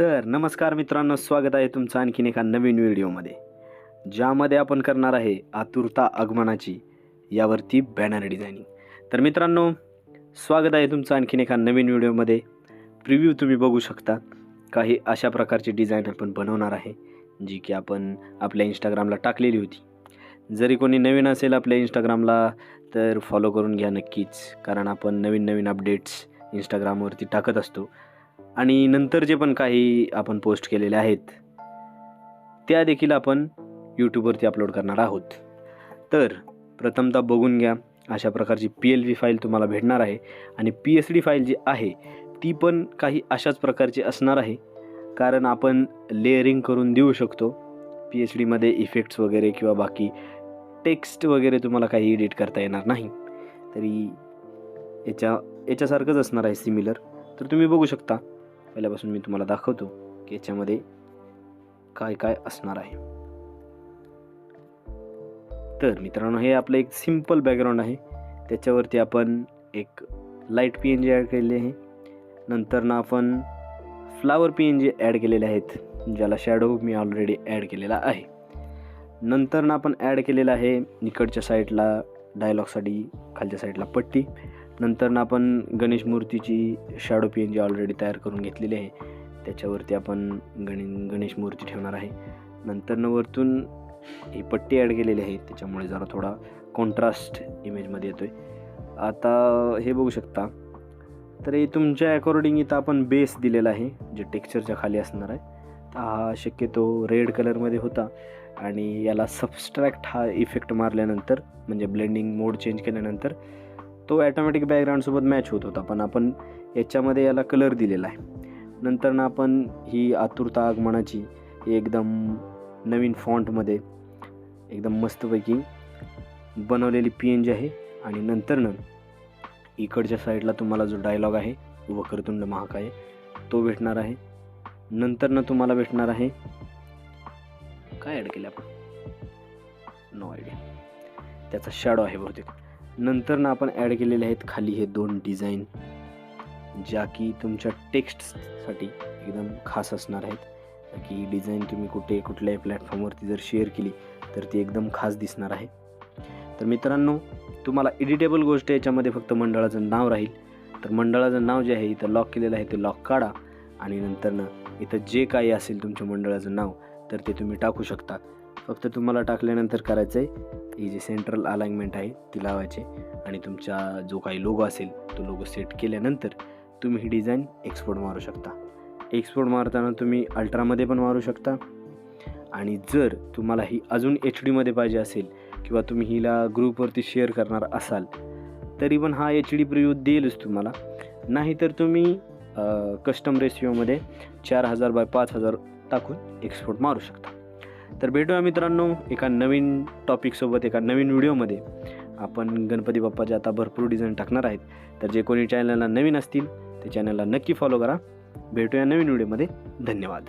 तर नमस्कार मित्रांनो स्वागत आहे तुमचं आणखीन एका नवीन व्हिडिओमध्ये. ज्यामध्ये आपण करणार आहे आतुरता आगमनाची यावरती बॅनर डिझायनिंग तर मित्रांनो स्वागत आहे तुमचं आणखीन एका नवीन व्हिडिओमध्ये. प्रिव्ह्यू तुम्ही बघू शकता. काही अशा प्रकारची डिझाईन आपण बनवणार आहे जी की आपण आपल्या इंस्टाग्रामला टाकलेली होती. जरी कोणी नवीन असेल आपल्या इंस्टाग्रामला तर फॉलो करून घ्या नक्कीच. कारण आपण नवीन नवीन अपडेट्स इंस्टाग्रामवरती टाकत असतो. आणि नंतर जे पण काही आपण पोस्ट केलेले आहेत त्या देखील आपण यूट्यूबवरती अपलोड करणार आहोत. तर प्रथमतः बघून घ्या अशा प्रकारची पी एल व्ही फाईल तुम्हाला भेटणार आहे. आणि पी एच डी फाईल जी आहे ती पण काही अशाच प्रकारची असणार आहे. कारण आपण लेअरिंग करून देऊ शकतो. पी एच डीमध्ये इफेक्ट्स वगैरे किंवा बाकी टेक्स्ट वगैरे तुम्हाला काही एडिट करता येणार नाही. तरी याच्या याच्यासारखंच असणार आहे सिमिलर तर तुम्ही बघू शकता. पहिल्यापासून मी तुम्हाला दाखवतो की याच्यामध्ये काय काय असणार आहे. तर मित्रांनो हे आपलं एक सिंपल बॅकग्राऊंड आहे. त्याच्यावरती आपण एक light P N G add केलेली आहे. नंतर ना आपण flower P N G add केलेले आहेत ज्याला शॅडो मी ऑलरेडी ॲड केलेला आहे. नंतर ना आपण ॲड केलेलं आहे इकडच्या साईडला डायलॉगसाठी खालच्या साईडला पट्टी. नंतर आपण गणेश मूर्तीची shadow P N G already तयार करून घेतलेली आहे. त्याच्यावरती आपण गणे गणेश मूर्ती ठेवणार आहे. नंतरनं वरतून ही पट्टी ॲड केलेली आहे. त्याच्यामुळे जरा थोडा कॉन्ट्रास्ट इमेजमध्ये येतो आहे आता हे बघू शकता. तर हे तुमच्या अकॉर्डिंग इथं आपण बेस दिलेला आहे जे टेक्स्चरच्या खाली असणार आहे. तर हा शक्यतो रेड कलरमध्ये होता. आणि याला सबस्ट्रॅक्ट हा इफेक्ट मारल्यानंतर म्हणजे ब्लेंडिंग मोड चेंज केल्यानंतर तो ॲटोमॅटिक बॅकग्राऊंडसोबत मॅच होत होता पण आपण याच्यामध्ये याला कलर दिलेला आहे. नंतर ना आपण ही आतुरता आगमनाची एकदम नवीन फॉन्टमध्ये एकदम मस्तपैकी बनवलेली पी एन जी आहे. आणि नंतरनं इकडच्या साईडला तुम्हाला जो डायलॉग आहे वक्रतुंड महाकाय तो भेटणार आहे. नंतरनं तुम्हाला भेटणार आहे काय ॲड केलं आपण? नो आयडिया त्याचा शॅडो आहे बहुतेक. नंतर ना आपण ॲड केलेले आहेत खाली हे दोन डिझाईन ज्या की तुमच्या टेक्स्टसाठी एकदम खास असणार आहेत. की ही डिझाईन तुम्ही कुठे कुठल्याही प्लॅटफॉर्मवरती जर शेअर केली तर ती एकदम खास दिसणार आहे. तर मित्रांनो तुम्हाला एडिटेबल गोष्ट याच्यामध्ये फक्त मंडळाचं नाव राहील. तर मंडळाचं नाव जे आहे इथं लॉक केलेलं आहे ते लॉक काढा. आणि नंतरनं इथं जे काही असेल तुमच्या मंडळाचं नाव तर ते तुम्ही टाकू शकता. फक्त तुम्हाला टाकल्यानंतर करायचं आहे ही जी सेंट्रल अलाइनमेंट आहे ती लावायची आणि तुमचा जो काही लोगो असेल तो लोगो सेट केल्यानंतर तुम्ही ही डिझाईन एक्सपोर्ट मारू शकता. एक्सपोर्ट मारताना तुम्ही अल्ट्रामध्ये पण मारू शकता. आणि जर तुम्हाला ही अजून एच डीमध्ये पाहिजे असेल किंवा तुम्ही हिला ग्रुपवरती शेअर करणार असाल तरी पण हा एच डी प्रिव्ह्यू देईलच तुम्हाला. नाहीतर तुम्ही कस्टम रेशिओमध्ये चार हजार बाय पाच हजार टाकून एक्सपोर्ट मारू शकता. तर भेटूया मित्रांनो एका नवीन टॉपिकसोबत एका नवीन व्हिडिओमध्ये आपण गणपती बाप्पाचे आता भरपूर डिझाईन टाकणार आहेत. तर जे कोणी चॅनलला नवीन असतील ते चॅनलला नक्की फॉलो करा. भेटूया नवीन व्हिडिओमध्ये धन्यवाद.